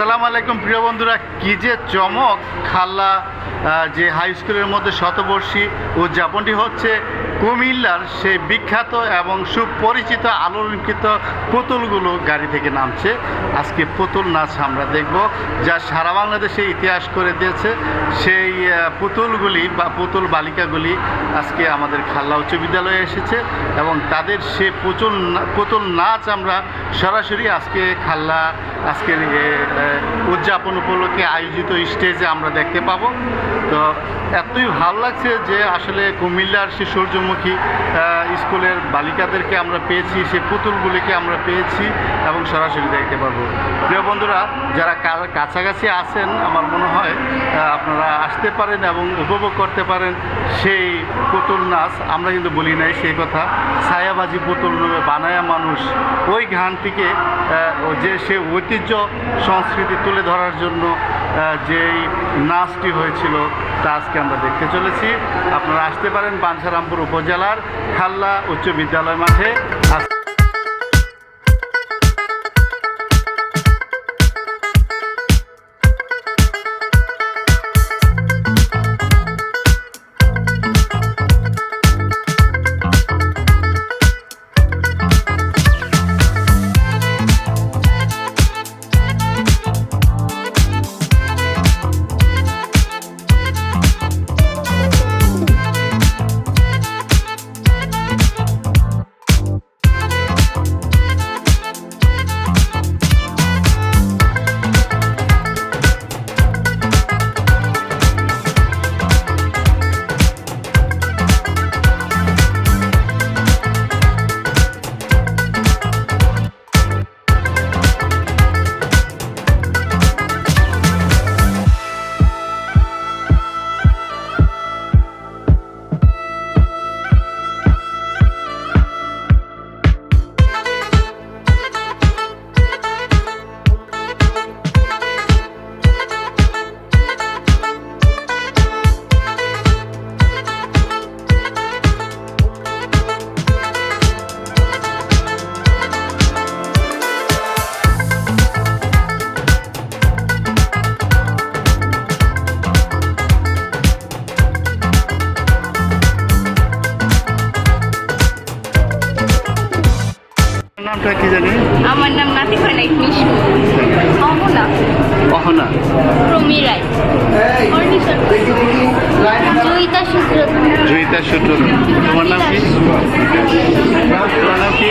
আসসালামু আলাইকুম, প্রিয় বন্ধুরা। কি যে চমক! খাল্লা যে হাই স্কুলের মধ্যে শতবর্ষী উদযাপনটি হচ্ছে কুমিল্লার সেই বিখ্যাত এবং সুপরিচিত আলোকিত পুতুলগুলো গাড়ি থেকে নামছে। আজকে পুতুল নাচ আমরা দেখব, যা সারা বাংলাদেশে ইতিহাস করে দিয়েছে। সেই পুতুলগুলি বা পুতুল বালিকাগুলি আজকে আমাদের খাল্লা উচ্চ বিদ্যালয়ে এসেছে এবং তাদের সে পুতুল পুতুল নাচ আমরা সরাসরি আজকে খাল্লা আজকের উদযাপন উপলক্ষে আয়োজিত স্টেজে আমরা দেখতে পাবো। তো এতই ভালো লাগছে যে আসলে কুমিল্লার সে সূর্যমুখী স্কুলের বালিকাদেরকে আমরা পেয়েছি সে পুতুলগুলিকে আমরা পেয়েছি এবং সরাসরি দেখতে পাবো। প্রিয় বন্ধুরা যারা কাছাকাছি আছেন আমার মনে হয় আপনারা আসতে পারেন এবং উপভোগ করতে পারেন সেই পুতুল নাচ। আমরা কিন্তু বলি নাই সেই কথা। ছায়াবাজি পুতুল বানায়া মানুষ ওই গানটিকে আহ, যে সে ঐতিহ্য সংস্কৃতি তুলে ধরার জন্য যেই নাচটি হয়েছিল, তা আজকে আমরা দেখতে চলেছি। আপনারা আসতে পারেন বাঞ্ছারামপুর উপজেলার খাল্লা উচ্চ বিদ্যালয় মাঠে। নামটা কি জানি? আমার নাম নাতিফা নাইক মিশু। অহনা। অহনা। অর্ণিশা জয়িতা সূত্র জয়িতা সূত্র তোমার নাম কি? তোমার নাম কি?